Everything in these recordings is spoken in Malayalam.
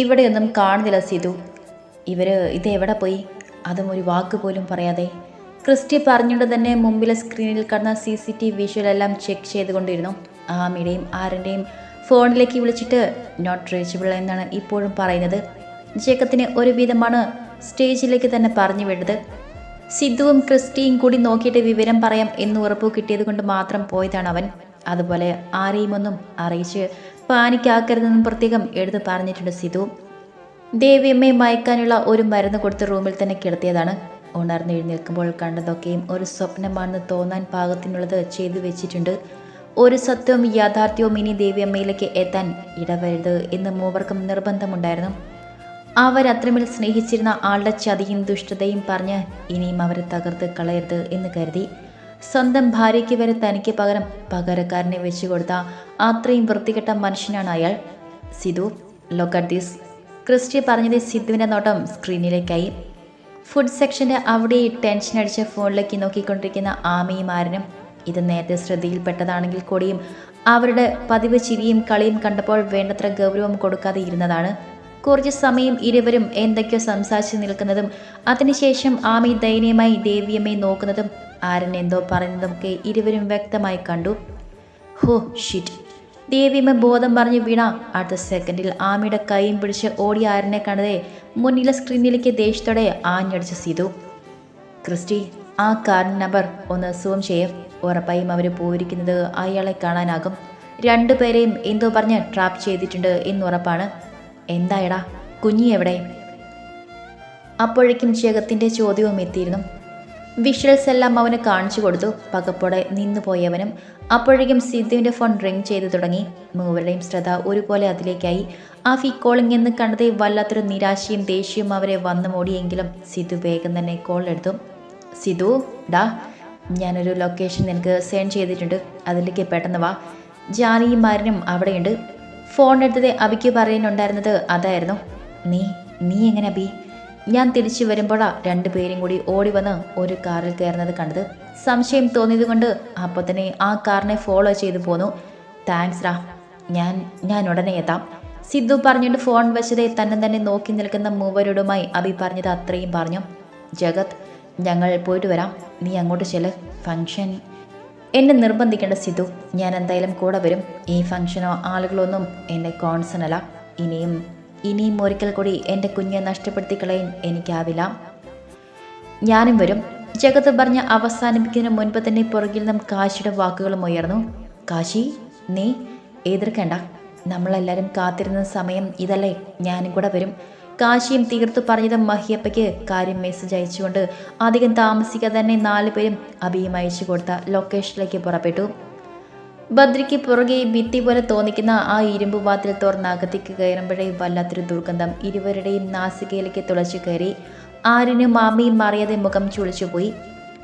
ഇവിടെയൊന്നും കാണുന്നില്ല സിധു. ഇവർ ഇതെവിടെ പോയി? അതും ഒരു വാക്ക് പോലും പറയാതെ. ക്രിസ്റ്റി പറഞ്ഞുകൊണ്ട് തന്നെ മുമ്പിലെ സ്ക്രീനിൽ കടന്ന സി സി ടി വിഷ്വലെല്ലാം ചെക്ക് ചെയ്തുകൊണ്ടിരുന്നു. ആമിയുടെയും ആരന്റെയും ഫോണിലേക്ക് വിളിച്ചിട്ട് നോട്ട് റീച്ചബിൾ എന്നാണ് ഇപ്പോഴും പറയുന്നത്. ജേക്കത്തിന് ഒരുവിധമാണ് സ്റ്റേജിലേക്ക് തന്നെ പറഞ്ഞു വിട്ടത്. സിദ്ധുവും ക്രിസ്റ്റിയും കൂടി നോക്കിയിട്ട് വിവരം പറയാം എന്ന് ഉറപ്പ് കിട്ടിയത് കൊണ്ട് മാത്രം പോയതാണ് അവൻ അതുപോലെ ആരെയും ഒന്നും അറിയിച്ച് പാനിക്കാക്കരുതെന്നും പ്രത്യേകം എടുത്തു പറഞ്ഞിട്ടുണ്ട് സിധു. ദേവിയമ്മയെ മയക്കാനുള്ള ഒരു മരുന്ന് കൊടുത്ത് റൂമിൽ തന്നെ കിടത്തിയതാണ്. ഉണർന്നു എഴുന്നേൽക്കുമ്പോൾ കണ്ടതൊക്കെയും ഒരു സ്വപ്നമാണെന്ന് തോന്നാൻ പാകത്തിനുള്ളത് ചെയ്തു വെച്ചിട്ടുണ്ട്. ഒരു സത്യവും യാഥാർത്ഥ്യവും ഇനി ദേവിയമ്മയിലേക്ക് എത്താൻ ഇടവരുത് എന്ന് മൂവർക്കും നിർബന്ധമുണ്ടായിരുന്നു. അവരത്രമേൽ സ്നേഹിച്ചിരുന്ന ആളുടെ ചതിയും ദുഷ്ടതയും പറഞ്ഞ് ഇനിയും അവരെ തകർത്ത് കളയരുത് എന്ന് കരുതി. സ്വന്തം ഭാര്യയ്ക്ക് വരെ തനിക്ക് പകരം പകരക്കാരനെ വെച്ചു കൊടുത്ത അത്രയും വൃത്തികെട്ട മനുഷ്യനാണ് അയാൾ. Sidhu lock at this Christy പറഞ്ഞത് സിദ്ധുവിന്റെ നോട്ടം സ്ക്രീനിലേക്കായി. ഫുഡ് സെക്ഷന്റെ അവിടെ ടെൻഷൻ അടിച്ച ഫോണിലേക്ക് നോക്കിക്കൊണ്ടിരിക്കുന്ന ആമയും ആരനും ഇത് നേരത്തെ ശ്രദ്ധയിൽപ്പെട്ടതാണെങ്കിൽ കൂടിയും അവരുടെ പതിവ് ചിരിയും കളിയും കണ്ടപ്പോൾ വേണ്ടത്ര ഗൗരവം കൊടുക്കാതെ ഇരുന്നതാണ്. കുറച്ച് സമയം ഇരുവരും എന്തൊക്കെയോ സംസാരിച്ച് നിൽക്കുന്നതും അതിനുശേഷം ആമി ദയനീയമായി ദേവിയമ്മയെ നോക്കുന്നതും ആരൻ എന്തോ പറയുന്നതുമൊക്കെ ഇരുവരും വ്യക്തമായി കണ്ടു. ഹോ ഷിറ്റ് ദേവിയമ്മ ബോധം പറഞ്ഞ് വീണ. അടുത്ത സെക്കൻഡിൽ ആമിയുടെ കൈയും പിടിച്ച് ഓടി ആരനെ കണ്ടതേ മുന്നിലെ സ്ക്രീനിലേക്ക് ദേഷ്യത്തോടെ ആഞ്ഞടിച്ച സീതു. ക്രിസ്റ്റി ആ കാറിന്റെ നമ്പർ ഒന്ന് സൂം ചെയ്യും. ഉറപ്പായും അവർ പോയിരിക്കുന്നത് അയാളെ കാണാനാകും. രണ്ടുപേരെയും എന്തോ പറഞ്ഞ് ട്രാപ്പ് ചെയ്തിട്ടുണ്ട് എന്നുറപ്പാണ് എന്തായടാ? കുഞ്ഞി എവിടെ? അപ്പോഴേക്കും ജഗത്തിന്റെ ചോദ്യവും എത്തിയിരുന്നു. വിഷ്വൽസ് എല്ലാം അവന് കാണിച്ചു കൊടുത്തു. പകപ്പോടെ നിന്നുപോയവനും അപ്പോഴേക്കും സിദ്ധുവിന്റെ ഫോൺ റിങ് ചെയ്തു തുടങ്ങി. മൂവരുടെയും ശ്രദ്ധ ഒരുപോലെ അതിലേക്കായി. ആ ഫീ കോളിംഗ് എന്ന് കണ്ടതേ വല്ലാത്തൊരു നിരാശയും ദേഷ്യവും അവരെ വന്നു മൂടിയെങ്കിലും സിദ്ധു വേഗം തന്നെ കോൾ എടുത്തു. സിധു ഡാ ഞാനൊരു ലൊക്കേഷൻ നിനക്ക് സെൻഡ് ചെയ്തിട്ടുണ്ട്. അതിലേക്ക് പെട്ടെന്ന് വാ. ജാനിയും മാരനും അവിടെയുണ്ട്. ഫോൺ എടുത്തത് അബിക്ക് പറയാനുണ്ടായിരുന്നത് അതായിരുന്നു. നീ നീ എങ്ങനെ അബി? ഞാൻ തിരിച്ചു വരുമ്പോഴാ രണ്ടുപേരും കൂടി ഓടി വന്ന് ഒരു കാറിൽ കയറുന്നത് കണ്ടത്. സംശയം തോന്നിയതുകൊണ്ട് അപ്പോൾ തന്നെ ആ കാറിനെ ഫോളോ ചെയ്തു പോന്നു. താങ്ക്സ് റാ. ഞാൻ ഞാൻ ഉടനെ എത്താം. സിദ്ധു പറഞ്ഞിട്ട് ഫോൺ വെച്ചതേ തന്നെ തന്നെ നോക്കി നിൽക്കുന്ന മൂവരോടുമായി അഭി പറഞ്ഞത് അത്രയും പറഞ്ഞു. ജഗത് ഞങ്ങൾ പോയിട്ട് വരാം. നീ അങ്ങോട്ട് ചെല്ല്. ഫങ്ഷൻ എന്നെ നിർബന്ധിക്കേണ്ട സിദ്ധു. ഞാൻ എന്തായാലും കൂടെ വരും. ഈ ഫംഗ്ഷനോ ആളുകളോ ഒന്നും എന്നെ കോൺസൺ അല്ല. ഇനിയും ഇനിയും ഒരിക്കൽ കൂടി എന്റെ കുഞ്ഞെ നഷ്ടപ്പെടുത്തി കളയാൻ എനിക്കാവില്ല. ഞാനും വരും. ജഗത്ത് പറഞ്ഞ് അവസാനിപ്പിക്കുന്നതിന് മുൻപ് തന്നെ പുറകിൽ നിന്നും കാശിയുടെ വാക്കുകളും ഉയർന്നു. കാശി നീ എതിർക്കേണ്ട. നമ്മളെല്ലാവരും കാത്തിരുന്ന സമയം ഇതല്ലേ. ഞാനും കൂടെ വരും. കാശിയും തീർത്തു പറഞ്ഞത് മഹിയപ്പയ്ക്ക് കാര്യം മെസ്സേജ് അയച്ചുകൊണ്ട് അധികം താമസിക്കാതെ തന്നെ നാലു പേരും അഭിയും അയച്ചു കൊടുത്ത ലൊക്കേഷനിലേക്ക് പുറപ്പെട്ടു. ബദ്രിക്ക് പുറകെ ഭിത്തി പോലെ തോന്നിക്കുന്ന ആ ഇരുമ്പ് വാതിൽ തുറന്ന് അകത്തേക്ക് കയറുമ്പോഴേ വല്ലാത്തൊരു ദുർഗന്ധം ഇരുവരുടെയും നാസികയിലേക്ക് തുളച്ചു കയറി. ആരിനും മാമിയും അറിയാതെ മുഖം ചുളിച്ചുപോയി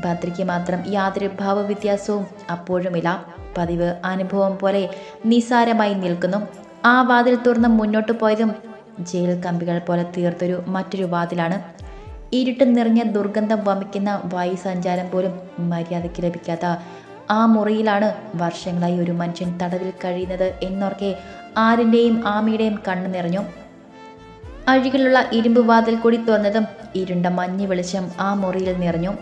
ഭദ്രയ്ക്ക് മാത്രം യാതൊരു ഭാവവ്യത്യാസവും അപ്പോഴുമില്ല. പതിവ് അനുഭവം പോലെ നിസാരമായി നിൽക്കുന്നു. ആ വാതിൽ തുറന്ന് മുന്നോട്ട് പോയതും ജയിൽ കമ്പികൾ പോലെ തീർത്തൊരു മറ്റൊരു വാതിലാണ്. ഇരുട്ട് നിറഞ്ഞ ദുർഗന്ധം വമിക്കുന്ന വായു സഞ്ചാരം പോലും മര്യാദയ്ക്ക് ലഭിക്കാത്ത ആ മുറിയിലാണ് വർഷങ്ങളായി ഒരു മനുഷ്യൻ തടവിൽ കഴിയുന്നത് എന്നോർക്കെ ആരിന്റെയും ആമിയുടെയും കണ്ണു നിറഞ്ഞു. അഴികളുള്ള ഇരുമ്പ് വാതിൽ കൂടി തുറന്നതും ഇരുണ്ട മഞ്ഞ് വെളിച്ചം ആ മുറിയിൽ നിറഞ്ഞു.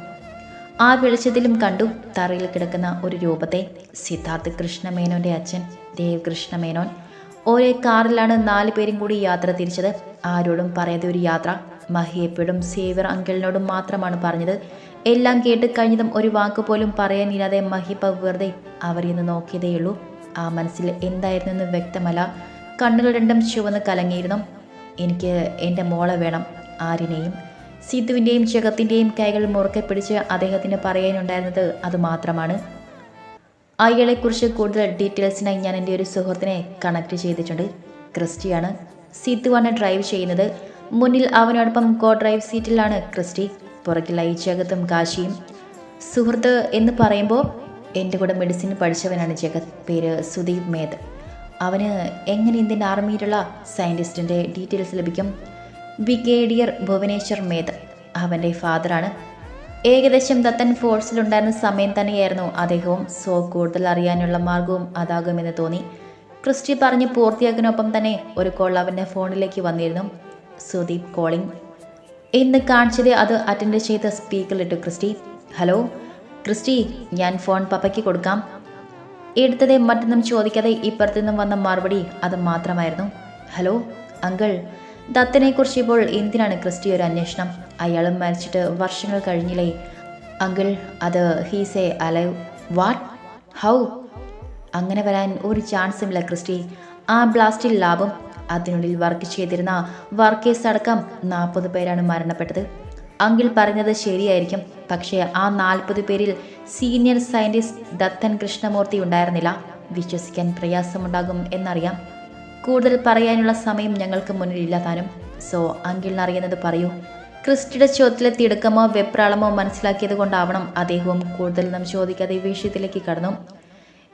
ആ വെളിച്ചത്തിലും കണ്ടു തറയിൽ കിടക്കുന്ന ഒരു രൂപത്തെ സിദ്ധാർത്ഥ് കൃഷ്ണമേനോന്റെ അച്ഛൻ ദേവ് കൃഷ്ണമേനോൻ ഒരേ കാറിലാണ് നാല് പേരും കൂടി യാത്ര തിരിച്ചത്. ആരോടും പറയാതെ ഒരു യാത്ര. മഹിയപ്പോഴും സേവർ അങ്കിളിനോടും മാത്രമാണ് പറഞ്ഞത്. എല്ലാം കേട്ട് കഴിഞ്ഞതും ഒരു വാക്ക് പോലും പറയാനില്ലാതെ മഹിപ്പ വെറുതെ അവരിന്ന് നോക്കിയതേയുള്ളൂ. ആ മനസ്സിൽ എന്തായിരുന്നു എന്ന് വ്യക്തമല്ല. കണ്ണുകൾ രണ്ടും ചുവന്ന് കലങ്ങിയിരുന്നു. എനിക്ക് എന്റെ മോളെ വേണം ആരിനെയും സിദ്ധുവിന്റെയും ജഗത്തിന്റെയും കൈകൾ മുറുക്കെ പിടിച്ച് അദ്ദേഹത്തിന് പറയാനുണ്ടായിരുന്നത് അതുമാത്രമാണ് അയാളെക്കുറിച്ച് കൂടുതൽ ഡീറ്റെയിൽസിനായി ഞാൻ എന്റെ ഒരു സുഹൃത്തിനെ കണക്ട് ചെയ്തിട്ടുണ്ട്. ക്രിസ്റ്റിയാണ്. സിദ്ധുവാണ് ഡ്രൈവ് ചെയ്യുന്നത്. മുന്നിൽ അവനോടൊപ്പം കോ ഡ്രൈവ് സീറ്റിലാണ് ക്രിസ്റ്റി. പുറകിലായി ജഗത്തും കാശിയും. സുഹൃത്ത് എന്ന് പറയുമ്പോൾ എന്റെ കൂടെ മെഡിസിൻ പഠിച്ചവനാണ് ജഗത്. പേര് സുദീപ് മേത്. അവന് എങ്ങനെ ഇന്ത്യൻ ആർമിയിലുള്ള സയന്റിസ്റ്റിന്റെ ഡീറ്റെയിൽസ് ലഭിക്കും? ബ്രിഗേഡിയർ ഭുവനേശ്വർ മേത്. അവന്റെ ഫാദറാണ്. ഏകദേശം ദത്തൻ ഫോഴ്സിലുണ്ടായിരുന്ന സമയം തന്നെയായിരുന്നു അദ്ദേഹവും സോ കൂടുതൽ അറിയാനുള്ള മാർഗവും അതാകുമെന്ന് തോന്നി. ക്രിസ്റ്റി പറഞ്ഞ് പൂർത്തിയാക്കിനൊപ്പം തന്നെ ഒരു കോൾ അവന്റെ ഫോണിലേക്ക് വന്നിരുന്നു. സുദീപ് കോളിംഗ് എന്ന് കാണിച്ചത് അത് അറ്റൻഡ് ചെയ്ത സ്പീക്കറിലിട്ടു ക്രിസ്റ്റി. ഹലോ ക്രിസ്റ്റി ഞാൻ ഫോൺ പപ്പയ്ക്ക് കൊടുക്കാം. എടുത്തത് മറ്റൊന്നും ചോദിക്കാതെ ഇപ്പുറത്തു നിന്നും വന്ന മറുപടി അത് മാത്രമായിരുന്നു. ഹലോ അങ്കിൾ ദത്തനെക്കുറിച്ച് ഇപ്പോൾ എന്തിനാണ് ക്രിസ്റ്റി ഒരു അന്വേഷണം? അയാളും മരിച്ചിട്ട് വർഷങ്ങൾ കഴിഞ്ഞില്ലേ? അങ്കിൾ അത് he's a alive what how അങ്ങനെ വരാൻ ഒരു ചാൻസും ഇല്ല ക്രിസ്റ്റി. ആ ബ്ലാസ്റ്റിൽ ലാഭം അതിനുള്ളിൽ വർക്ക് ചെയ്തിരുന്ന വർക്കേഴ്സ് അടക്കം നാൽപ്പത് പേരാണ് മരണപ്പെട്ടത്. അങ്കിൾ പറഞ്ഞത് ശരിയായിരിക്കും. പക്ഷേ ആ നാൽപ്പത് പേരിൽ സീനിയർ സയന്റിസ്റ്റ് ദത്തൻ കൃഷ്ണമൂർത്തി ഉണ്ടായിരുന്നില്ല. വിശ്വസിക്കാൻ പ്രയാസമുണ്ടാകും എന്നറിയാം. കൂടുതൽ പറയാനുള്ള സമയം ഞങ്ങൾക്ക് മുന്നിലില്ല താനും. സോ അങ്കിളിനറിയുന്നത് പറയൂ. ക്രിസ്റ്റിയുടെ ചോദ്യത്തിലെ തിടുക്കമോ വെപ്രാളമോ മനസ്സിലാക്കിയത് കൊണ്ടാവണം അദ്ദേഹവും കൂടുതലൊന്നും ചോദിക്കാതെ വിഷയത്തിലേക്ക് കടന്നു.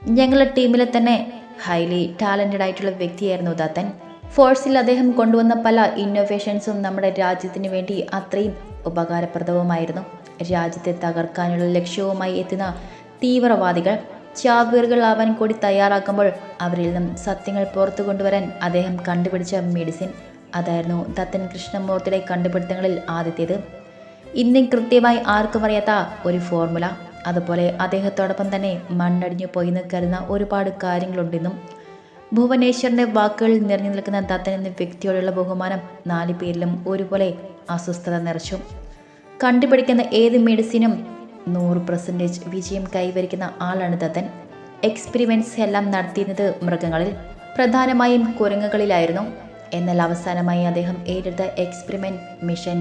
ഞങ്ങളുടെ ടീമിലെ തന്നെ ഹൈലി ടാലന്റഡ് ആയിട്ടുള്ള വ്യക്തിയായിരുന്നു ദത്തൻ. ഫോഴ്സിൽ അദ്ദേഹം കൊണ്ടുവന്ന പല ഇന്നോവേഷൻസും നമ്മുടെ രാജ്യത്തിന് വേണ്ടി അത്രയും ഉപകാരപ്രദവുമായിരുന്നു. രാജ്യത്തെ തകർക്കാനുള്ള ലക്ഷ്യവുമായി എത്തുന്ന തീവ്രവാദികൾ ചാവേറുകളാവാൻ കൂടി തയ്യാറാക്കുമ്പോൾ അവരിൽ നിന്നും സത്യങ്ങൾ പുറത്തു കൊണ്ടുവരാൻ അദ്ദേഹം കണ്ടുപിടിച്ച മെഡിസിൻ അതായിരുന്നു തത്തൻ കൃഷ്ണമൂർത്തിയുടെ കണ്ടുപിടുത്തങ്ങളിൽ ആദ്യത്തേത്. ഇന്നും കൃത്യമായി ആർക്കും അറിയാത്ത ഒരു ഫോർമുല അതുപോലെ അദ്ദേഹത്തോടൊപ്പം തന്നെ മണ്ണടിഞ്ഞു പോയി കരുതുന്ന ഒരുപാട് കാര്യങ്ങളുണ്ടെന്നും ഭുവനേശ്വറിന്റെ വാക്കുകളിൽ നിറഞ്ഞു നിൽക്കുന്ന ദത്തൻ എന്ന വ്യക്തിയോടുള്ള ബഹുമാനം നാല് പേരിലും ഒരുപോലെ അസ്വസ്ഥത നിറച്ചു. കണ്ടുപിടിക്കുന്ന ഏത് മെഡിസിനും നൂറ് പെർസെന്റേജ് വിജയം കൈവരിക്കുന്ന ആളാണ് ദത്തൻ. എക്സ്പെരിമെന്റ്സ് എല്ലാം നടത്തിയിരുന്നത് മൃഗങ്ങളിൽ പ്രധാനമായും കുരങ്ങുകളിലായിരുന്നു. എന്നാൽ അവസാനമായി അദ്ദേഹം ഏറ്റെടുത്ത എക്സ്പെരിമെന്റ് മിഷൻ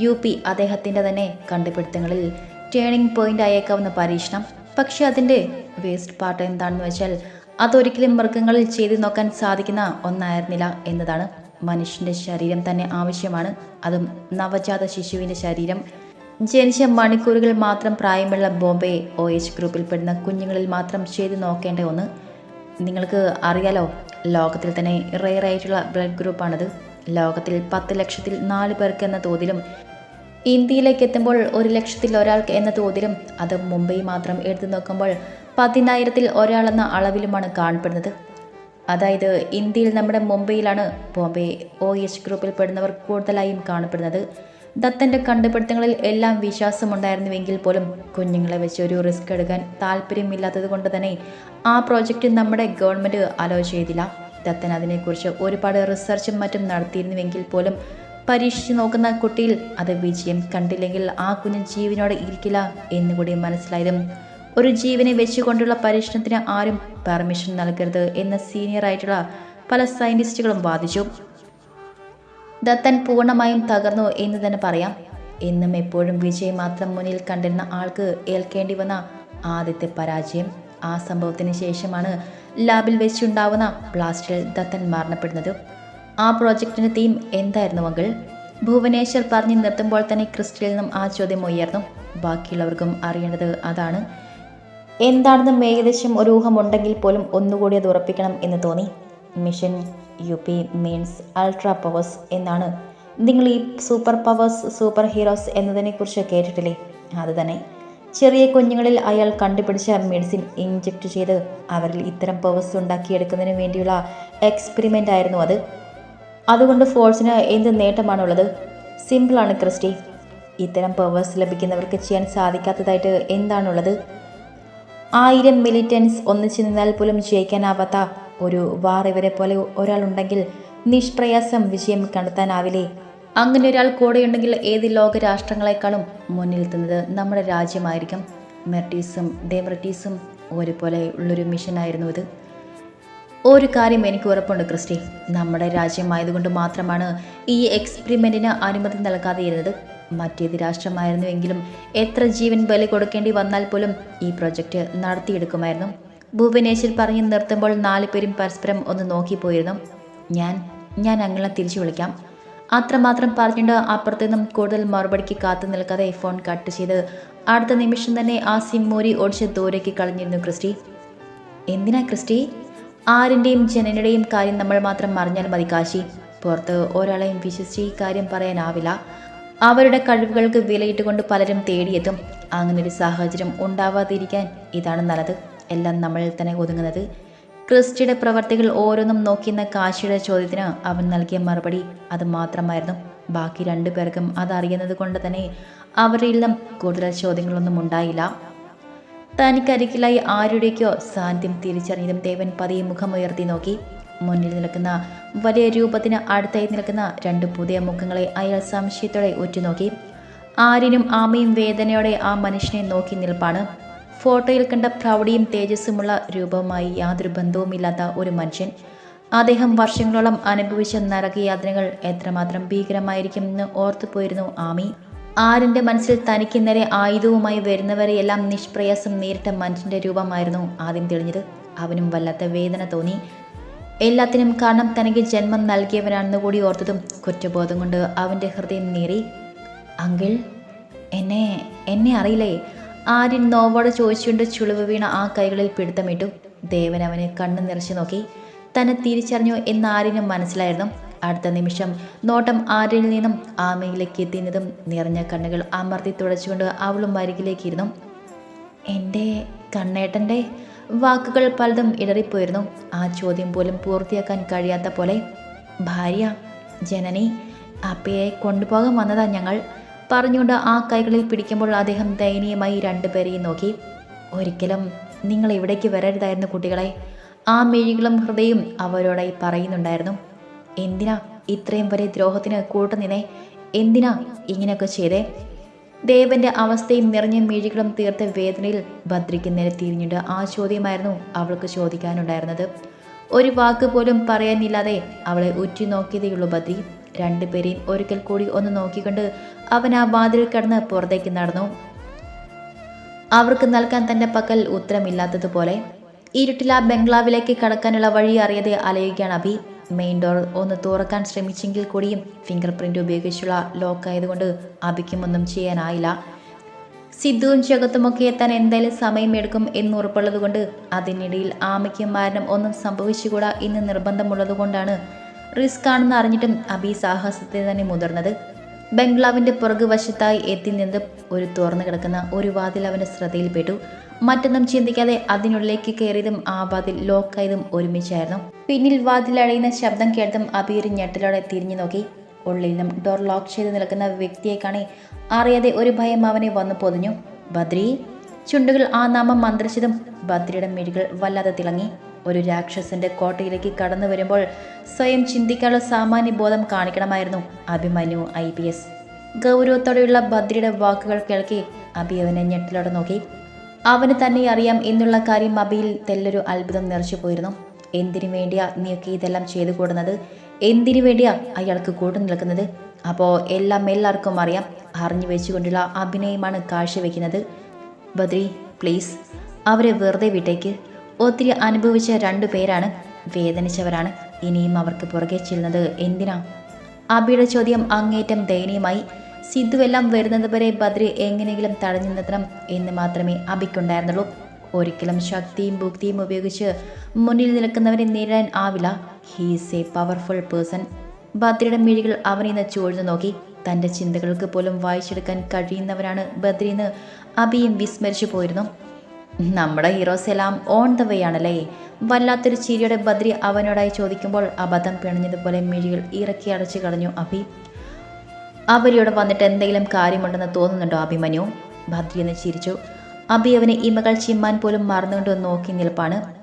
യു പി അദ്ദേഹത്തിന്റെ തന്നെ കണ്ടുപിടുത്തങ്ങളിൽ ടേണിംഗ് പോയിന്റ് ആയേക്കാവുന്ന പരീക്ഷണം. പക്ഷേ അതിന്റെ വേസ്റ്റ് പാർട്ട് എന്താണെന്ന് വെച്ചാൽ അതൊരിക്കലും മൃഗങ്ങളിൽ ചെയ്തു നോക്കാൻ സാധിക്കുന്ന ഒന്നായിരുന്നില്ല എന്നതാണ്. മനുഷ്യന്റെ ശരീരം തന്നെ ആവശ്യമാണ്. അതും നവജാത ശിശുവിന്റെ ശരീരം. ജനിച്ച മണിക്കൂറുകൾ മാത്രം പ്രായമുള്ള ബോംബെ ഒ എച്ച് ഗ്രൂപ്പിൽപ്പെടുന്ന കുഞ്ഞുങ്ങളിൽ മാത്രം ചെയ്തു നോക്കേണ്ട ഒന്ന്. നിങ്ങൾക്ക് അറിയാലോ ലോകത്തിൽ തന്നെ റെയർ ആയിട്ടുള്ള ബ്ലഡ് ഗ്രൂപ്പാണത്. ലോകത്തിൽ പത്ത് ലക്ഷത്തിൽ നാല് പേർക്ക് എന്ന തോതിലും ഇന്ത്യയിലേക്ക് എത്തുമ്പോൾ ഒരു ലക്ഷത്തിൽ ഒരാൾക്ക് എന്ന തോതിലും അത് മുംബൈ മാത്രം എടുത്തു നോക്കുമ്പോൾ പതിനായിരത്തിൽ ഒരാളെന്ന അളവിലുമാണ് കാണപ്പെടുന്നത്. അതായത് ഇന്ത്യയിൽ നമ്മുടെ മുംബൈയിലാണ് ബോംബെ ഒ എച്ച് ഗ്രൂപ്പിൽ പെടുന്നവർ കൂടുതലായും കാണപ്പെടുന്നത്. ദത്തന്റെ കണ്ടുപിടുത്തങ്ങളിൽ എല്ലാം വിശ്വാസമുണ്ടായിരുന്നുവെങ്കിൽ പോലും കുഞ്ഞുങ്ങളെ വെച്ച് ഒരു റിസ്ക് എടുക്കാൻ താല്പര്യമില്ലാത്തത് കൊണ്ട് തന്നെ ആ പ്രോജക്റ്റ് നമ്മുടെ ഗവൺമെന്റ് അലോ ചെയ്തില്ല. ദത്തൻ അതിനെക്കുറിച്ച് ഒരുപാട് റിസർച്ചും മറ്റും നടത്തിയിരുന്നുവെങ്കിൽ പോലും പരീക്ഷിച്ച് നോക്കുന്ന കുട്ടിയിൽ അത് വിജയം കണ്ടില്ലെങ്കിൽ ആ കുഞ്ഞ് ജീവനോടെ ഇരിക്കില്ല എന്നുകൂടി മനസ്സിലായതും ഒരു ജീവനെ വെച്ചുകൊണ്ടുള്ള പരീക്ഷണത്തിന് ആരും പെർമിഷൻ നൽകരുത് എന്ന് സീനിയർ ആയിട്ടുള്ള പല സയന്റിസ്റ്റുകളും വാദിച്ചു. ദത്തൻ പൂർണമായും തകർന്നു എന്ന് തന്നെ പറയാം. എന്നും എപ്പോഴും വിജയം മാത്രം മുന്നിൽ കണ്ടിരുന്ന ആൾക്ക് ഏൽക്കേണ്ടി വന്ന ആദ്യത്തെ പരാജയം. ആ സംഭവത്തിന് ശേഷമാണ് ലാബിൽ വെച്ചുണ്ടാവുന്ന ബ്ലാസ്റ്റിൽ ദത്തൻ മരണപ്പെടുന്നത്. ആ പ്രോജക്റ്റിന്റെ തീം എന്തായിരുന്നു മകൾ? ഭുവനേശ്വർ പറഞ്ഞു നിർത്തുമ്പോൾ തന്നെ ക്രിസ്റ്റലിൽ നിന്നും ആ ചോദ്യം ഉയർന്നു. ബാക്കിയുള്ളവർക്കും അറിയേണ്ടത് അതാണ്. എന്താണെന്നും ഏകദേശം ഒരു ഊഹമുണ്ടെങ്കിൽ പോലും ഒന്നുകൂടി അത് ഉറപ്പിക്കണം എന്ന് തോന്നി. Mission U P means ultra powers എന്നാണ്. നിങ്ങൾ ഈ സൂപ്പർ പവേഴ്സ് സൂപ്പർ ഹീറോസ് എന്നതിനെക്കുറിച്ച് കേട്ടിട്ടില്ലേ? അത് തന്നെ. ചെറിയ കുഞ്ഞുങ്ങളിൽ അയാൾ കണ്ടുപിടിച്ച മെഡിസിൻ ഇഞ്ചക്ട് ചെയ്ത് അവരിൽ ഇത്തരം പവേഴ്സ് ഉണ്ടാക്കിയെടുക്കുന്നതിന് വേണ്ടിയുള്ള എക്സ്പെരിമെന്റ് ആയിരുന്നു അത്. അതുകൊണ്ട് ഫോഴ്സിന് എന്ത് നേട്ടമാണുള്ളത്? സിമ്പിളാണ് ക്രിസ്റ്റി. ഇത്തരം പവേഴ്സ് ലഭിക്കുന്നവർക്ക് ചെയ്യാൻ സാധിക്കാത്തതായിട്ട് എന്താണുള്ളത്? ആയിരം മിലിറ്റൻസ് ഒന്നിച്ചു നിന്നാൽ പോലും ജയിക്കാനാവാത്ത ഒരു വാർ ഇവരെ പോലെ ഒരാളുണ്ടെങ്കിൽ നിഷ്പ്രയാസം വിജയം കണ്ടെത്താനാവില്ലേ? അങ്ങനെ ഒരാൾ കൂടെയുണ്ടെങ്കിൽ ഏത് ലോക രാഷ്ട്രങ്ങളെക്കാളും മുന്നിലെത്തുന്നത് നമ്മുടെ രാജ്യമായിരിക്കും. മെർട്ടീസും ഡെമർട്ടീസും ഒരുപോലെ ഉള്ളൊരു മിഷനായിരുന്നു ഇത്. ഒരു കാര്യം എനിക്ക് ഉറപ്പുണ്ട് ക്രിസ്റ്റി. നമ്മുടെ രാജ്യമായതുകൊണ്ട് മാത്രമാണ് ഈ എക്സ്പെരിമെന്റിന് അനുമതി നൽകാതെ ഇരുന്നത് മറ്റേത് രാഷ്ട്രമായിരുന്നുവെങ്കിലും എത്ര ജീവൻ ബലി കൊടുക്കേണ്ടി വന്നാൽ പോലും ഈ പ്രൊജക്റ്റ് നടത്തിയെടുക്കുമായിരുന്നു. ഭുവനേശ്വർ പറഞ്ഞ് നിർത്തുമ്പോൾ നാല് പേരും പരസ്പരം ഒന്ന് നോക്കിപ്പോയിരുന്നു ഞാൻ ഞാൻ അങ്ങനെ തിരിച്ചു വിളിക്കാം. അത്രമാത്രം പറഞ്ഞിട്ട് അപ്പുറത്തു നിന്നും കൂടുതൽ മറുപടിക്ക് കാത്തു നിൽക്കാതെ ഫോൺ കട്ട് ചെയ്ത് അടുത്ത നിമിഷം തന്നെ ആ സിം മൂരി ഓടിച്ച് ദൂരേക്ക് കളഞ്ഞിരുന്നു ക്രിസ്റ്റി. എന്തിനാ ക്രിസ്റ്റി? ആരിന്റെയും ജനനയുടെയും കാര്യം നമ്മൾ മാത്രം അറിഞ്ഞാൽ മതി കാശി. പുറത്ത് ഒരാളെയും വിശ്വസിച്ച് ഈ കാര്യം പറയാനാവില്ല. അവരുടെ കഴിവുകൾക്ക് വിലയിട്ടുകൊണ്ട് പലരും തേടിയെത്തും. അങ്ങനെ ഒരു സാഹചര്യം ഉണ്ടാവാതിരിക്കാൻ ഇതാണ് നല്ലത്. എല്ലാം നമ്മളിൽ തന്നെ ഒതുങ്ങുന്നത്. ക്രിസ്റ്റിയുടെ പ്രവർത്തികൾ ഓരോന്നും നോക്കിയെന്ന കാശിയുടെ ചോദ്യത്തിന് അവൻ നൽകിയ മറുപടി അത് മാത്രമായിരുന്നു. ബാക്കി രണ്ടു പേർക്കും അതറിയുന്നത് കൊണ്ട് തന്നെ നിന്നും കൂടുതൽ ചോദ്യങ്ങളൊന്നും ഉണ്ടായില്ല. തനിക്കരികിലായി ആരുടെയൊക്കെയോ സാന്നിധ്യം തിരിച്ചറിഞ്ഞതും ദേവൻ പതിയെ മുഖമുയർത്തി നോക്കി. മുന്നിൽ നിൽക്കുന്ന വലിയ രൂപത്തിന് അടുത്തായി നിൽക്കുന്ന രണ്ട് പുതിയ മുഖങ്ങളെ അയാൾ സംശയത്തോടെ ഉറ്റുനോക്കി. ആരിനും ആമയും വേദനയോടെ ആ മനുഷ്യനെ നോക്കി നിൽപ്പാണ്. ഫോട്ടോയിൽ കണ്ട പ്രൗഢിയും തേജസ്സുമുള്ള രൂപവുമായി യാതൊരു ബന്ധവുമില്ലാത്ത ഒരു മനുഷ്യൻ. അദ്ദേഹം വർഷങ്ങളോളം അനുഭവിച്ച നരകയാതനകൾ എത്രമാത്രം ഭീകരമായിരിക്കുമെന്ന് ഓർത്തുപോയിരുന്നു ആമി. ആരിന്റെ മനസ്സിൽ തനിക്ക് നേരെ ആയുധവുമായി വരുന്നവരെയെല്ലാം നിഷ്പ്രയാസം നേരിട്ട മനുഷ്യന്റെ രൂപമായിരുന്നു ആദ്യം തെളിഞ്ഞത്. അവനും വല്ലാത്ത വേദന തോന്നി. എല്ലാത്തിനും കാരണം തനിക്ക് ജന്മം നൽകിയവനാണെന്ന് കൂടി ഓർത്തതും കുറ്റബോധം കൊണ്ട് അവന്റെ ഹൃദയം നേറി. അങ്കിൾ എന്നെ എന്നെ അറിയില്ലേ? ആര്യൻ നോവോടെ ചോദിച്ചുകൊണ്ട് ചുളിവ് വീണ ആ കൈകളിൽ പിടുത്തമിട്ടു. ദേവൻ അവനെ കണ്ണു നിറച്ചു നോക്കി. തന്നെ തിരിച്ചറിഞ്ഞു എന്ന് ആര്യനും മനസ്സിലായിരുന്നു. അടുത്ത നിമിഷം നോട്ടം ആരിൽ നിന്നും ആമയിലേക്ക് എത്തിയതും നിറഞ്ഞ കണ്ണുകൾ അമർത്തി തുടച്ചുകൊണ്ട് അവളും അരികിലേക്കിരുന്നു. എന്റെ കണ്ണേട്ടന്റെ വാക്കുകൾ പലതും ഇടറിപ്പോയിരുന്നു. ആ ചോദ്യം പോലും പൂർത്തിയാക്കാൻ കഴിയാത്ത പോലെ. ഭാര്യ ജനനി അപ്പയെ കൊണ്ടുപോകാൻ വന്നതാ ഞങ്ങൾ പറഞ്ഞുകൊണ്ട് ആ കൈകളിൽ പിടിക്കുമ്പോൾ അദ്ദേഹം ദയനീയമായി രണ്ടുപേരെയും നോക്കി. ഒരിക്കലും നിങ്ങൾ ഇവിടേക്ക് വരരുതായിരുന്നു കുട്ടികളെ. ആ മെഴികളും ഹൃദയവും അവരോടായി പറയുന്നുണ്ടായിരുന്നു. എന്തിനാ ഇത്രയും വലിയ ദ്രോഹത്തിന് കൂട്ടുനിന്നെ എന്തിനാ ഇങ്ങനെയൊക്കെ ചെയ്തേ? ദേവന്റെ അവസ്ഥയും നിറഞ്ഞ മിഴികളും തീർത്ത വേദനയിൽ ഭദ്രയ്ക്ക് നേരെ തിരിഞ്ഞിട്ട് ആ ചോദ്യമായിരുന്നു അവൾക്ക് ചോദിക്കാനുണ്ടായിരുന്നത്. ഒരു വാക്ക് പോലും പറയാനില്ലാതെ അവളെ ഉറ്റി നോക്കിയതേയുള്ളൂ ബദ്രി രണ്ടുപേരെയും ഒരിക്കൽ കൂടി ഒന്ന് നോക്കിക്കൊണ്ട് അവൻ ആ വാതിൽ കടന്ന് പുറത്തേക്ക് നടന്നു. അവർക്ക് നൽകാൻ തന്റെ പക്കൽ ഉത്തരമില്ലാത്തതുപോലെ ഇരുട്ടിൽ ആ ബംഗ്ലാവിലേക്ക് കടക്കാനുള്ള വഴി അറിയാതെ അലയുകയാണ് അഭി. മെയിൻ ഡോർ ഒന്ന് തുറക്കാൻ ശ്രമിച്ചെങ്കിൽ കൂടിയും ഫിംഗർ പ്രിന്റ് ഉപയോഗിച്ചുള്ള ലോക്കായതുകൊണ്ട് അഭിക്കും ഒന്നും ചെയ്യാനായില്ല. സിദ്ധുവും ജഗത്തുമൊക്കെ എത്താൻ എന്തായാലും സമയമെടുക്കും എന്ന് ഉറപ്പുള്ളതുകൊണ്ട് അതിനിടയിൽ ആമയ്ക്കും മരണം ഒന്നും സംഭവിച്ചുകൂടാ എന്ന് നിർബന്ധമുള്ളതുകൊണ്ടാണ് റിസ്ക് ആണെന്ന് അറിഞ്ഞിട്ടും അബി സാഹസത്തെ തന്നെ മുതിർന്നത്. ബംഗ്ലാവിന്റെ പുറകുവശത്തായി എത്തി നിന്ന് ഒരു തുറന്നു കിടക്കുന്ന ഒരു വാതിൽ അവന്റെ ശ്രദ്ധയിൽപ്പെട്ടു. മറ്റൊന്നും ചിന്തിക്കാതെ അതിനുള്ളിലേക്ക് കയറിയതും ആ വാതിൽ ലോക്കായതും ഒരുമിച്ചായിരുന്നു. പിന്നിൽ വാതിലടയുന്ന ശബ്ദം കേട്ടതും അബീർ ഞെട്ടലോടെ തിരിഞ്ഞു നോക്കി. ഉള്ളിൽ നിന്നും ഡോർ ലോക്ക് ചെയ്ത് നിൽക്കുന്ന വ്യക്തിയെ കാണി അറിയാതെ ഒരു ഭയം അവനെ വന്നു പൊതിഞ്ഞു. ബദ്രി ചുണ്ടുകൾ ആ നാമം മന്ത്രിച്ചതും ബദ്രിയുടെ മിഴികൾ വല്ലാതെ തിളങ്ങി. ഒരു രാക്ഷസന്റെ കോട്ടയിലേക്ക് കടന്നു വരുമ്പോൾ സ്വയം ചിന്തിക്കാനുള്ള സാമാന്യ ബോധം കാണിക്കണമായിരുന്നു അഭിമന്യു ഐ പി എസ്. ഗൗരവത്തോടെയുള്ള ബദ്രിയുടെ വാക്കുകൾ കേൾക്കി അബി അവനെ ഞെട്ടിലോടെ നോക്കി. അവന് തന്നെ അറിയാം എന്നുള്ള കാര്യം അബിയിൽ തെല്ലൊരു അത്ഭുതം നിറച്ചു പോയിരുന്നു. എന്തിനു വേണ്ടിയാ നീയൊക്കെ ഇതെല്ലാം ചെയ്തു കൂടുന്നത്? എന്തിനു വേണ്ടിയാ അയാൾക്ക് കൂട്ടു നിൽക്കുന്നത്? അപ്പോൾ എല്ലാം എല്ലാവർക്കും അറിയാം. അറിഞ്ഞു വെച്ചുകൊണ്ടുള്ള അഭിനയമാണ് കാഴ്ചവെക്കുന്നത്. ബദ്രി പ്ലീസ്. അവരെ വെറുതെ വിട്ടേക്ക്. ഒത്തിരി അനുഭവിച്ച രണ്ടു പേരാണ് വേദനിച്ചവരാണ്. ഇനിയും അവർക്ക് പുറകെ ചെല്ലുന്നത് എന്തിനാ? അബിയുടെ ചോദ്യം അങ്ങേറ്റം ദയനീയമായി. സിദ്ധുവെല്ലാം വരുന്നത് വരെ ബദ്രി എങ്ങനെയെങ്കിലും തടഞ്ഞു നിർത്തണം എന്ന് മാത്രമേ അബിക്കുണ്ടായിരുന്നുള്ളൂ. ഒരിക്കലും ശക്തിയും ഭുക്തിയും ഉപയോഗിച്ച് മുന്നിൽ നിൽക്കുന്നവരെ നേരിടാൻ ആവില്ല. ഹീസ് എ പവർഫുൾ പേഴ്സൺ ബദ്രിയുടെ മിഴികൾ അവനെ ഇന്ന് ചൂഴ്ന്നു നോക്കി. തന്റെ ചിന്തകൾക്ക് പോലും വായിച്ചെടുക്കാൻ കഴിയുന്നവരാണ് ബദ്രി എന്ന് അബിയും വിസ്മരിച്ചു പോയിരുന്നു. നമ്മുടെ ഹീറോസ് എല്ലാം ഓൺ ദ വേ ആണല്ലേ? വല്ലാത്തൊരു ചിരിയുടെ ബദ്രി അവനോടായി ചോദിക്കുമ്പോൾ അബദ്ധം പിണഞ്ഞതുപോലെ മിഴികൾ ഇറക്കി അടച്ചു കളഞ്ഞു അഭി അവരിവിടെ വന്നിട്ട് എന്തെങ്കിലും കാര്യമുണ്ടെന്ന് തോന്നുന്നുണ്ടോ അഭിമന്യു? ഭദ്രി എന്ന് ചിരിച്ചു. അഭി അവനെ ഇമകൾ ചിമ്മാൻ പോലും മറന്നുകൊണ്ട് നോക്കി നിൽപ്പാണ്.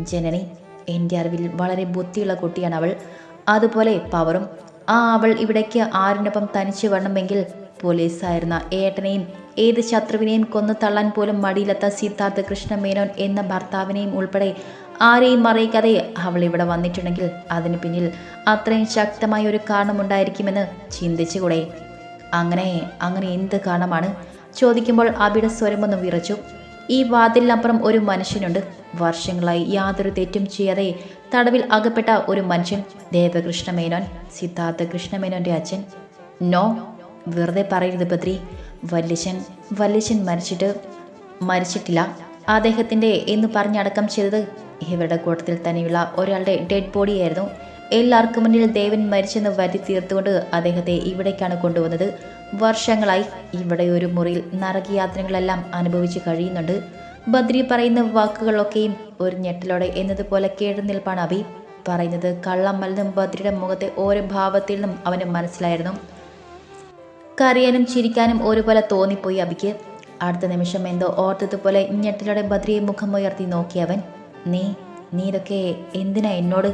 ജനനി എന്റെ അറിവിൽ വളരെ ബുദ്ധിയുള്ള കുട്ടിയാണ് അവൾ. അതുപോലെ പവറും. ആ അവൾ ഇവിടേക്ക് ആരിനൊപ്പം തനിച്ചു വരണമെങ്കിൽ പോലീസായിരുന്ന ഏട്ടനെയും ഏത് ശത്രുവിനെയും കൊന്നു തള്ളാൻ പോലും മടിയിലെത്ത സിദ്ധാർത്ഥ കൃഷ്ണ മേനോൻ എന്ന ഭർത്താവിനെയും ഉൾപ്പെടെ ആരെയും അറിയിക്കാതെ അവൾ ഇവിടെ വന്നിട്ടുണ്ടെങ്കിൽ അതിന് പിന്നിൽ അത്രയും ശക്തമായ ഒരു കാരണമുണ്ടായിരിക്കുമെന്ന് ചിന്തിച്ചുകൂടെ? അങ്ങനെ അങ്ങനെ എന്ത് കാരണമാണ്? ചോദിക്കുമ്പോൾ അബിയുടെ സ്വരമൊന്ന് വിറച്ചു. ഈ വാതിലിനപ്പുറം ഒരു മനുഷ്യനുണ്ട്. വർഷങ്ങളായി യാതൊരു തെറ്റും ചെയ്യാതെ തടവിൽ അകപ്പെട്ട ഒരു മനുഷ്യൻ. ദേവകൃഷ്ണ മേനോൻ സിദ്ധാർത്ഥ കൃഷ്ണമേനോന്റെ അച്ഛൻ. നോ വെറുതെ പറയരുത് ബദ്രി വല്യച്ഛൻ വല്യച്ഛൻ മരിച്ചിട്ട് മരിച്ചിട്ടില്ല. അദ്ദേഹത്തിന്റെ എന്ന് പറഞ്ഞടക്കം ചെയ്തത് ഇവരുടെ കൂട്ടത്തിൽ തന്നെയുള്ള ഒരാളുടെ ഡെഡ് ബോഡിയായിരുന്നു. എല്ലാവർക്കും മുന്നിൽ ദേവൻ മരിച്ചെന്ന് വരുത്തി തീർത്തുകൊണ്ട് അദ്ദേഹത്തെ ഇവിടേക്കാണ് കൊണ്ടുവന്നത്. വർഷങ്ങളായി ഇവിടെ ഒരു മുറിയിൽ നരകയാത്രകളെല്ലാം അനുഭവിച്ച് കഴിയുന്നുണ്ട്. ബദ്രി പറയുന്ന വാക്കുകളൊക്കെയും ഒരു ഞെട്ടലോടെ എന്നതുപോലെ കേട്ടു നിൽപ്പാണ് അബി പറയുന്നത് കള്ളമല്ലെന്നും ബദ്രിയുടെ മുഖത്തെ ഓരോ ഭാവത്തിൽ നിന്നും അവന് മനസ്സിലായിരുന്നു. കറിയാനും ചിരിക്കാനും ഒരുപോലെ തോന്നിപ്പോയി അബിക്ക് അടുത്ത നിമിഷം എന്തോ ഓർത്തതുപോലെ ഞെട്ടലോടെ ബദ്രിയെ മുഖമുയർത്തി നോക്കിയവൻ നീ നീ ഇതൊക്കെ എന്തിനാ എന്നോട്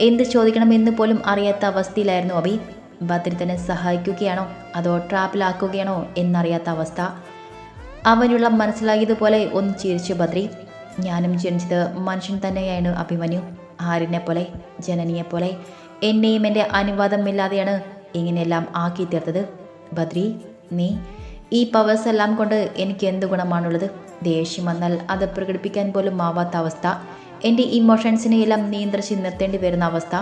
എന്ത് ചോദിക്കണമെന്ന് പോലും അറിയാത്ത അവസ്ഥയിലായിരുന്നു അബി ഭദ്രത്തിനെ സഹായിക്കുകയാണോ? അതോ ട്രാപ്പിലാക്കുകയാണോ എന്നറിയാത്ത അവസ്ഥ? അവനുള്ള മനസ്സിലായതുപോലെ ഒന്ന് ചിരിച്ചു ബദ്രി ഞാനും ജനിച്ചത് മനുഷ്യൻ തന്നെയാണ് അഭിമന്യു. ആരിനെ പോലെ ജനനിയെ പോലെ എന്നെയും എന്റെ അനുവാദമില്ലാതെയാണ് ഇങ്ങനെയെല്ലാം ആക്കി തീർത്തത് ബദ്രി നീ ഈ പവേഴ്സ് എല്ലാം കൊണ്ട് എനിക്ക് എന്ത് ഗുണമാണുള്ളത്? ദേഷ്യം വന്നാൽ അത് പ്രകടിപ്പിക്കാൻ പോലും ആവാത്ത അവസ്ഥ. എന്റെ ഇമോഷൻസിനെ എല്ലാം നിയന്ത്രിച്ച് നിർത്തേണ്ടി വരുന്ന അവസ്ഥ.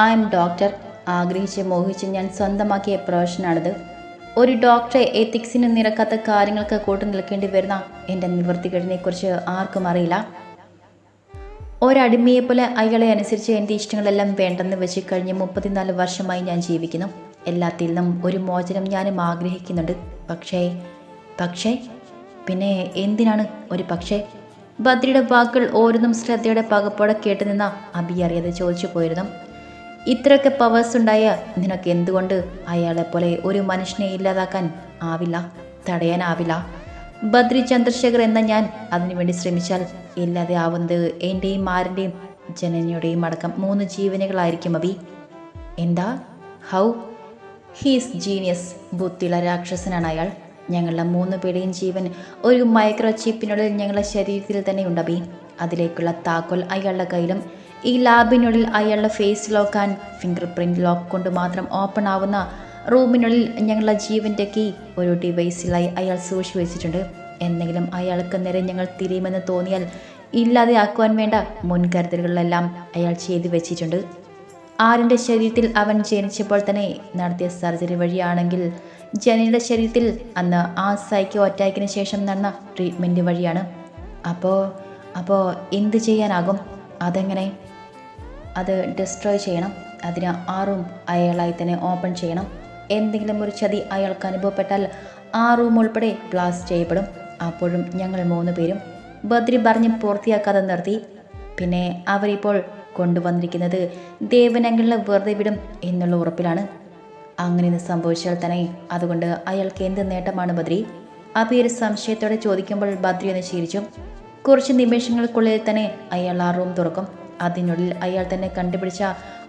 ഐ എം ഡോക്ടർ ആഗ്രഹിച്ച് മോഹിച്ച് ഞാൻ സ്വന്തമാക്കിയ പ്രൊഫഷനാണിത് ഒരു ഡോക്ടറെ എത്തിക്സിന് നിരക്കാത്ത കാര്യങ്ങൾക്ക് കൂട്ടു നിൽക്കേണ്ടി വരുന്ന എന്റെ നിവൃത്തികേടിനെക്കുറിച്ച് ആർക്കും അറിയില്ല. ഒരടിമയെപ്പോലെ അയാളെ അനുസരിച്ച് എന്റെ ഇഷ്ടങ്ങളെല്ലാം വേണ്ടെന്ന് വെച്ച് കഴിഞ്ഞ് മുപ്പത്തിനാല് വർഷമായി ഞാൻ ജീവിക്കുന്നു. എല്ലാത്തിൽ നിന്നും ഒരു മോചനം ഞാനും ആഗ്രഹിക്കുന്നുണ്ട്. പക്ഷേ പക്ഷേ പിന്നെ എന്തിനാണ് ഒരു പക്ഷേ? ബദ്രിയുടെ വാക്കുകൾ ഓരോന്നും ശ്രദ്ധയുടെ പകപ്പോടെ കേട്ട് നിന്ന അബി അറിയാതെ ചോദിച്ചു പോയിരുന്നു. ഇത്രയൊക്കെ പവേഴ്സ് ഉണ്ടായ നിനക്ക് എന്തുകൊണ്ട് അയാളെ പോലെ ഒരു മനുഷ്യനെ ഇല്ലാതാക്കാൻ ആവില്ല തടയാനാവില്ല ബദ്രി ചന്ദ്രശേഖർ എന്ന ഞാൻ അതിനുവേണ്ടി ശ്രമിച്ചാൽ ഇല്ലാതെ ആവുന്നത് എന്റെയും ആരിന്റെയും ജനനിയുടെയും അടക്കം മൂന്ന് ജീവനുകളായിരിക്കും അബി. എന്താ? ഹൗ? ഹീസ് ജീനിയസ് ബുദ്ധിയുള്ള രാക്ഷസനാണ് അയാൾ. ഞങ്ങളുടെ മൂന്ന് പേരുടെയും ജീവൻ ഒരു മൈക്രോ ചിപ്പിനുള്ളിൽ ഞങ്ങളുടെ ശരീരത്തിൽ തന്നെ ഉണ്ടാവി അതിലേക്കുള്ള താക്കോൽ അയാളുടെ കയ്യിലും ഈ ലാബിനുള്ളിൽ അയാളുടെ face lock and fingerprint lock കൊണ്ട് മാത്രം ഓപ്പൺ ആവുന്ന റൂമിനുള്ളിൽ ഞങ്ങളുടെ ജീവന്റെ കീ ഒരു ഡിവൈസിലായി അയാൾ സൂക്ഷിച്ചു വെച്ചിട്ടുണ്ട് എന്തെങ്കിലും അയാൾക്ക് നേരെ ഞങ്ങൾ തിരിയുമെന്ന് തോന്നിയാൽ ഇല്ലാതെ ആക്കുവാൻ വേണ്ട മുൻകരുതലുകളെല്ലാം അയാൾ ചെയ്തു വെച്ചിട്ടുണ്ട്. ആരിന്റെ ശരീരത്തിൽ അവൻ ജനിച്ചപ്പോൾ തന്നെ നടത്തിയ സർജറി വഴിയാണെങ്കിൽ ജനയുടെ ശരീരത്തിൽ അന്ന് ആ സൈക്കോ അറ്റാക്കിന് ശേഷം നടന്ന ട്രീറ്റ്മെന്റ് വഴിയാണ്. അപ്പോൾ അപ്പോൾ എന്ത് ചെയ്യാനാകും? അതെങ്ങനെ? അത് ഡിസ്ട്രോയ് ചെയ്യണം. അതിന് ആ റൂം അയാളായി തന്നെ ഓപ്പൺ ചെയ്യണം. എന്തെങ്കിലും ഒരു ചതി അയാൾക്ക് അനുഭവപ്പെട്ടാൽ ആ റൂം ഉൾപ്പെടെ ബ്ലാസ്റ്റ് ചെയ്യപ്പെടും. അപ്പോഴും ഞങ്ങൾ മൂന്ന് പേരും ബദ്രി പറഞ്ഞ് പൂർത്തിയാക്കാതെ നിർത്തി. പിന്നെ അവരിപ്പോൾ കൊണ്ടുവന്നിരിക്കുന്നത് ദേവനങ്ങളിലെ വെറുതെ വിടും എന്നുള്ള ഉറപ്പിലാണ്. അങ്ങനെ സംഭവിച്ചാൽ തന്നെ അതുകൊണ്ട് അയാൾക്ക് എന്ത് നേട്ടമാണ് ബദ്രി? അബി ഒരു സംശയത്തോടെ ചോദിക്കുമ്പോൾ ബദ്രി എന്ന് ചിരിച്ചു. കുറച്ച് നിമിഷങ്ങൾക്കുള്ളിൽ തന്നെ അയാൾ ആ റൂം തുറക്കും. അതിനുള്ളിൽ അയാൾ തന്നെ കണ്ടുപിടിച്ച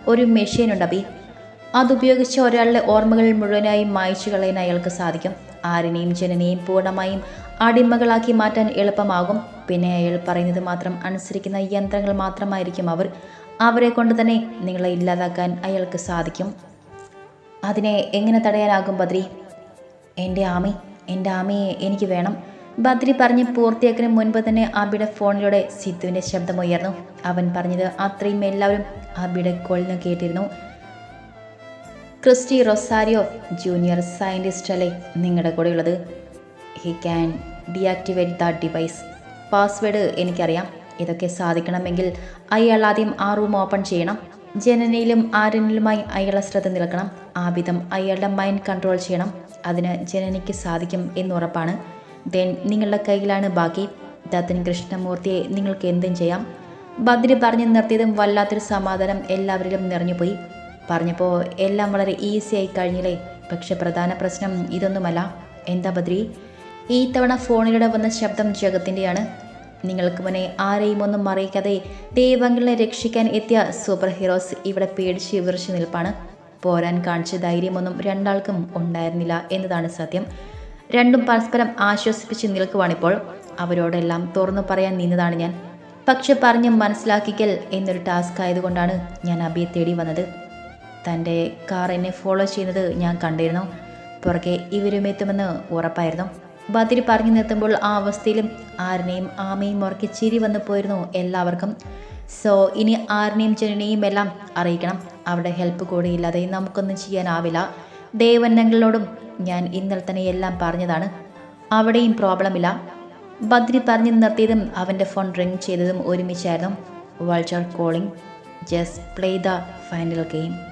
ഒരു മെഷീൻ ഉണ്ട് അബി. അതുപയോഗിച്ച് ഒരാളുടെ ഓർമ്മകൾ മുഴുവനായും മായ്ച്ചു കളയാൻ അയാൾക്ക് സാധിക്കും. ആരിനെയും ജനനെയും പൂർണമായും അടിമകളാക്കി മാറ്റാൻ എളുപ്പമാകും. പിന്നെ അയാൾ പറയുന്നത് മാത്രം അനുസരിക്കുന്ന യന്ത്രങ്ങൾ മാത്രമായിരിക്കും അവർ. അവരെ കൊണ്ട് തന്നെ നിങ്ങളെ ഇല്ലാതാക്കാൻ അയാൾക്ക് സാധിക്കും. അതിനെ എങ്ങനെ തടയാനാകും ബദ്രി? എന്റെ ആമി എന്റെ ആമയെ എനിക്ക് വേണം. ബദ്രി പറഞ്ഞ് പൂർത്തിയാക്കുന്നതിന് മുൻപ് തന്നെ അബിയുടെ ഫോണിലൂടെ സിദ്ധുവിന്റെ ശബ്ദമുയർന്നു. അവൻ പറഞ്ഞത് അത്രയും എല്ലാവരും അബിയുടെ കോളിൽ കേട്ടിരുന്നു. ക്രിസ്റ്റി റൊസാരിയോ ജൂനിയർ സയന്റിസ്റ്റ് അല്ലേ നിങ്ങളുടെ കൂടെയുള്ളത്? He can deactivate the device password എനിക്കറിയാം. ഇതൊക്കെ സാധിക്കണമെങ്കിൽ അയാൾ ആദ്യം ആ റൂം ഓപ്പൺ ചെയ്യണം. ജനനയിലും ആരനിലുമായി അയാളെ ശ്രദ്ധ നിൽക്കണം ആവിധം വിധം അയാളുടെ മൈൻഡ് കൺട്രോൾ ചെയ്യണം. അതിന് ജനനയ്ക്ക് സാധിക്കും എന്നുറപ്പാണ് ദെൻ നിങ്ങളുടെ കയ്യിലാണ് ബാക്കി. ദത്തൻ കൃഷ്ണമൂർത്തിയെ നിങ്ങൾക്ക് എന്തും ചെയ്യാം. ബദ്രി പറഞ്ഞു നിർത്തിയതും വല്ലാത്തൊരു സമാധാനം എല്ലാവരിലും നിറഞ്ഞുപോയി. പറഞ്ഞപ്പോൾ എല്ലാം വളരെ ഈസി ആയി കഴിഞ്ഞില്ലേ? പക്ഷെ പ്രധാന പ്രശ്നം ഇതൊന്നുമല്ല. എന്താ ബദ്രി? ഈ തവണ ഫോണിലൂടെ വന്ന ശബ്ദം ജഗത്തിന്റെയാണ്. നിങ്ങൾക്ക് മുന്നേ ആരെയും ഒന്നും അറിയിക്കാതെ ദൈവങ്ങളെ രക്ഷിക്കാൻ എത്തിയ സൂപ്പർ ഹീറോസ് ഇവിടെ പേടിച്ച് വിറച്ച് നിൽപ്പാണ്. പോരാൻ കാണിച്ച ധൈര്യമൊന്നും രണ്ടാൾക്കും ഉണ്ടായിരുന്നില്ല എന്നതാണ് സത്യം. രണ്ടും പരസ്പരം ആശ്വസിപ്പിച്ച് നിൽക്കുവാണിപ്പോൾ. അവരോടെല്ലാം തുറന്നു പറയാൻ നിന്നതാണ് ഞാൻ. പക്ഷെ പറഞ്ഞ് മനസ്സിലാക്കിക്കൽ എന്നൊരു ടാസ്ക് ആയതുകൊണ്ടാണ് ഞാൻ അബിയെ തേടി വന്നത്. തന്റെ കാർ എന്നെ ഫോളോ ചെയ്യുന്നത് ഞാൻ കണ്ടിരുന്നു. പുറകെ ഇവരും എത്തുമെന്ന് ഉറപ്പായിരുന്നു. ബദിരി പറഞ്ഞു നിർത്തുമ്പോൾ ആ അവസ്ഥയിലും ആരിനെയും ആമയും ഉറക്കി ചിരി വന്നു പോയിരുന്നു എല്ലാവർക്കും. സോ ഇനി ആരിനെയും ജനനെയും എല്ലാം അറിയിക്കണം. അവിടെ ഹെൽപ്പ് കൂടെ ഇല്ലാതെ നമുക്കൊന്നും ചെയ്യാനാവില്ല. ദേവന്നങ്ങളോടും ഞാൻ ഇന്നലെ തന്നെ എല്ലാം പറഞ്ഞതാണ്. അവിടെയും പ്രോബ്ലം ഇല്ല. ബദ്രി പറഞ്ഞു നിർത്തിയതും അവന്റെ ഫോൺ റിങ് ചെയ്തതും ഒരുമിച്ചായിരുന്നു. Vulture calling just play the final game